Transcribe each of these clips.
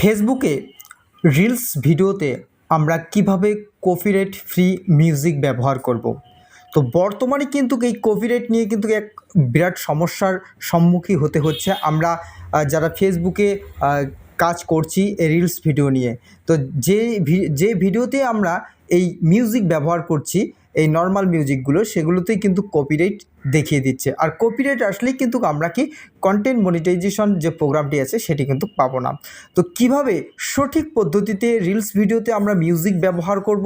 ফেসবুকে রিলস ভিডিওতে আমরা কীভাবে কপিরাইট ফ্রি মিউজিক ব্যবহার করব। তো বর্তমানে কিন্তু এই কপিরাইট নিয়ে কিন্তু এক বিরাট সমস্যার সম্মুখীন হতে হচ্ছে। আমরা যারা ফেসবুকে কাজ করছি এই রিলস ভিডিও নিয়ে, তো যে যে ভিডিওতে আমরা এই মিউজিক ব্যবহার করছি, এই নর্মাল মিউজিকগুলো, সেগুলোতেই কিন্তু কপিরাইট দেখিয়ে দিচ্ছে। আর কপিরাইট আসলেই কিন্তু আমরা কি কন্টেন্ট মনিটাইজেশন যে প্রোগ্রামটি আছে সেটি কিন্তু পাবো না। তো কীভাবে সঠিক পদ্ধতিতে রিলস ভিডিওতে আমরা মিউজিক ব্যবহার করব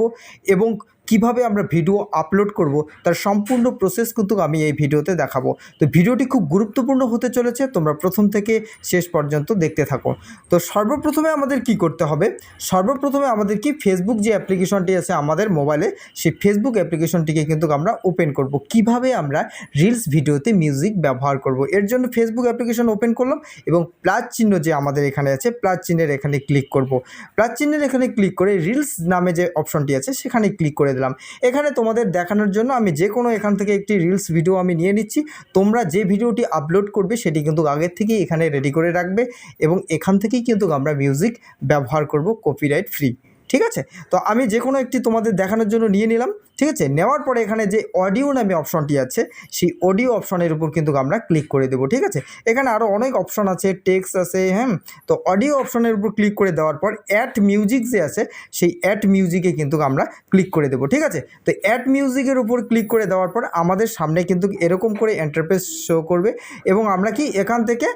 এবং কীভাবে আমরা ভিডিও আপলোড করব, তার সম্পূর্ণ প্রসেস কিন্তু আমি এই ভিডিওতে দেখাবো। তো ভিডিওটি খুব গুরুত্বপূর্ণ হতে চলেছে, তোমরা প্রথম থেকে শেষ পর্যন্ত দেখতে থাকো। তো সর্বপ্রথমে আমাদের কি করতে হবে? সর্বপ্রথমে আমাদের কি ফেসবুক যে অ্যাপ্লিকেশনটি আছে আমাদের মোবাইলে সেই ফেসবুক অ্যাপ্লিকেশনটিকে কিন্তু আমরা ওপেন করব। কীভাবে আমরা রিলস ভিডিওতে মিউজিক ব্যবহার করব। এর জন্য ফেসবুক অ্যাপ্লিকেশন ওপেন করলাম এবং প্লাস চিহ্ন যে আমাদের এখানে আছে প্লাস চিহ্নের এখানে ক্লিক করব। প্লাস চিহ্নের এখানে ক্লিক করে রিলস নামে যে অপশনটি আছে, সেখানে ক্লিক করে দিলাম। এখানে তোমাদের দেখানোর জন্য আমি যে কোনো এখান থেকে একটি রিলস ভিডিও আমি নিয়ে নিচ্ছি। তোমরা যে ভিডিওটি আপলোড করবে, সেটি কিন্তু আগের থেকেই এখানে রেডি করে রাখবে এবং এখান থেকেই কিন্তু আমরা মিউজিক ব্যবহার করব কপিরাইট ফ্রি ঠিক আছে? তো আমি যে কোনো একটি তোমাদের দেখানোর জন্য নিয়ে নিলাম, ঠিক আছে? নেওয়ার পরে এখানে যে অডিও নামে অপশনটি আছে, সেই অডিও অপশনের উপর কিন্তু আমরা ক্লিক করে দেবো, ঠিক আছে? এখানে আরও অনেক অপশন আছে টেক্স আছে হ্যাঁ? তো অডিও অপশনের উপর ক্লিক করে দেওয়ার পর অ্যাট মিউজিক যে আছে, সেই অ্যাট মিউজিকে কিন্তু আমরা ক্লিক করে দেবো, ঠিক আছে? তো অ্যাট মিউজিকের উপর ক্লিক করে দেওয়ার পর আমাদের সামনে কিন্তু এরকম করে এন্টারপ্রেস শো করবে এবং আমরা কি এখান থেকে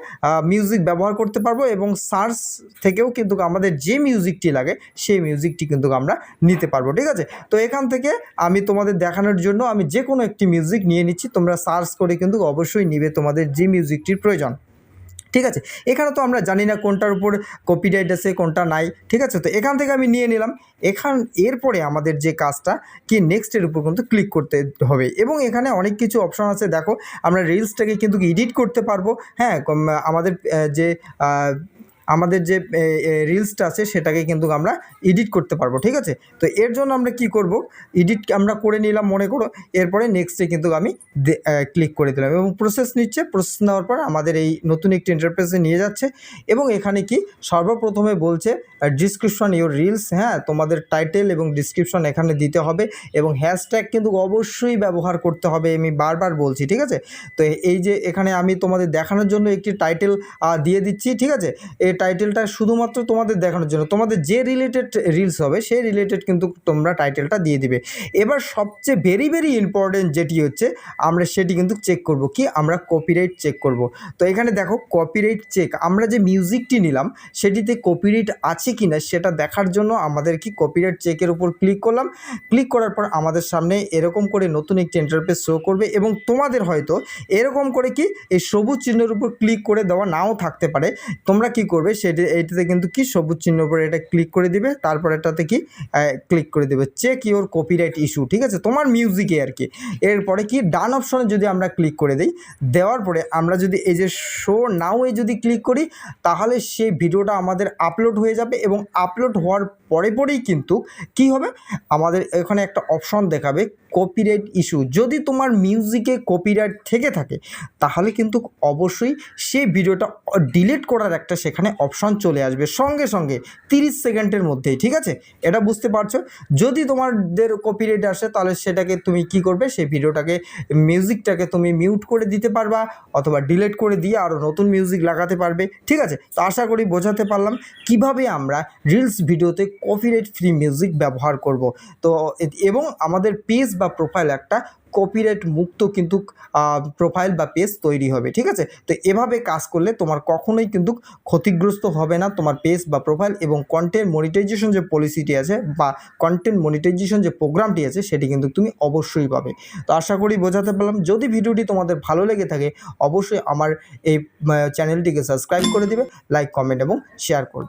মিউজিক ব্যবহার করতে পারব এবং সার্চ থেকেও কিন্তু আমাদের যে মিউজিকটি লাগে, সেই মিউজিকটি কিন্তু আমরা নিতে পারব, ঠিক আছে? তো এখান থেকে আমি তোমাদের দেখানোর জন্য আমি যে কোনো একটি মিউজিক নিয়ে নিচ্ছি, তোমরা সার্চ করে কিন্তু অবশ্যই নিবে তোমাদের যে মিউজিকটির প্রয়োজন, ঠিক আছে? এখানে তো আমরা জানি না কোনটার উপর কপিরাইট আছে, কোনটা নাই, ঠিক আছে? তো এখান থেকে আমি নিয়ে নিলাম, এখান, এরপরে আমাদের যে কাজটা, কি নেক্সটের উপর কিন্তু ক্লিক করতে হবে এবং এখানে অনেক কিছু অপশন আছে, দেখো, আমরা রিলসটাকে কিন্তু এডিট করতে পারব হ্যাঁ আমাদের যে আমাদের যে রিলসটা আছে সেটাকে কিন্তু আমরা এডিট করতে পারব, ঠিক আছে? তো এর জন্য আমরা কি করব? এডিট আমরা করে নিলাম, মনে করো, এরপরে নেক্সটে কিন্তু আমি ক্লিক করে দিলাম এবং প্রসেস নিচ্ছে। প্রসেস নেওয়ার পর আমাদের এই নতুন একটি ইন্টারপ্রেসে নিয়ে যাচ্ছে এবং এখানে কি? সর্বপ্রথমে বলছে ডিসক্রিপশন ইউর রিলস হ্যাঁ তোমাদের টাইটেল এবং ডিসক্রিপশন এখানে দিতে হবে এবং হ্যাশট্যাগ কিন্তু অবশ্যই ব্যবহার করতে হবে, আমি বারবার বলছি, ঠিক আছে? তো এই যে এখানে আমি তোমাদের দেখানোর জন্য একটি টাইটেল দিয়ে দিচ্ছি, ঠিক আছে? এই টাইটেলটা শুধুমাত্র তোমাদের দেখানোর জন্য। তোমাদের যে রিলেটেড রিলস হবে, সেই রিলেটেড কিন্তু তোমরা টাইটেলটা দিয়ে দিবে। এবার সবচেয়ে ভেরি ভেরি ইম্পর্টেন্ট যেটি হচ্ছে, আমরা সেটি কিন্তু চেক করব কি? আমরা কপিরাইট চেক করব। তো এখানে দেখো কপিরাইট চেক আমরা যে মিউজিকটি নিলাম, সেটিতে কপিরাইট আছে কি না সেটা দেখার জন্য আমাদের কি কপিরাইট চেকের উপর ক্লিক করলাম। ক্লিক করার পর আমাদের সামনে এরকম করে নতুন একটি ইন্টারফেস শো করবে এবং তোমাদের হয়তো এরকম করে কি, এই সবুজ চিহ্নের উপর ক্লিক করে দেওয়া নাও থাকতে পারে। তোমরা কি করবে? সেটি এইটাতে কিন্তু কি সবুজ চিহ্নের উপর এটা ক্লিক করে দিবে, তারপর এটাতে কি ক্লিক করে দেবে। চেক ইওর কপিরাইট ইস্যু ঠিক আছে? তোমার মিউজিকে আর কি। এরপরে কি, ডান অপশনে যদি আমরা ক্লিক করে দিই, দেওয়ার পরে আমরা যদি এই যে শো নাও এ যদি ক্লিক করি, তাহলে সেই ভিডিওটা আমাদের আপলোড হয়ে যাবে এবং আপলোড হওয়ার পরে পরেই কিন্তু কি হবে? আমাদের এখানে একটা অপশন দেখাবে কপিরাইট ইস্যু যদি তোমার মিউজিকে কপিরাইট থেকে থাকে, তাহলে কিন্তু অবশ্যই সেই ভিডিওটা ডিলিট করার একটা সেখানে অপশন চলে আসবে সঙ্গে সঙ্গে তিরিশ সেকেন্ডের মধ্যেই, ঠিক আছে? এটা বুঝতে পারছ? যদি তোমাদের কপিরাইট আসে, তাহলে সেটাকে তুমি কি করবে? সেই ভিডিওটাকে মিউজিকটাকে তুমি মিউট করে দিতে পারবা, অথবা ডিলিট করে দিয়ে আরও নতুন মিউজিক লাগাতে পারবে, ঠিক আছে? তো আশা করি বোঝাতে পারলাম কীভাবে আমরা রিলস ভিডিওতে কপিরাইট ফ্রি মিউজিক ব্যবহার করব। তো এবং আমাদের পেজ বা প্রোফাইল একটা কপিরাইট মুক্ত কিন্তু প্রোফাইল বা পেজ তৈরি হবে, ঠিক আছে? তো এভাবে কাজ করলে তোমার কখনোই কিন্তু ক্ষতিগ্রস্ত হবে না তোমার পেজ বা প্রোফাইল এবং কন্টেন্ট মনিটাইজেশন যে পলিসিটি আছে বা কন্টেন্ট মনিটাইজেশন যে প্রোগ্রামটি আছে সেটি কিন্তু তুমি অবশ্যই পাবে। তো আশা করি বোঝাতে পারলাম। যদি ভিডিওটি তোমাদের ভালো লেগে থাকে, অবশ্যই আমার এই চ্যানেলটিকে সাবস্ক্রাইব করে দিবে লাইক কমেন্ট এবং শেয়ার করবে।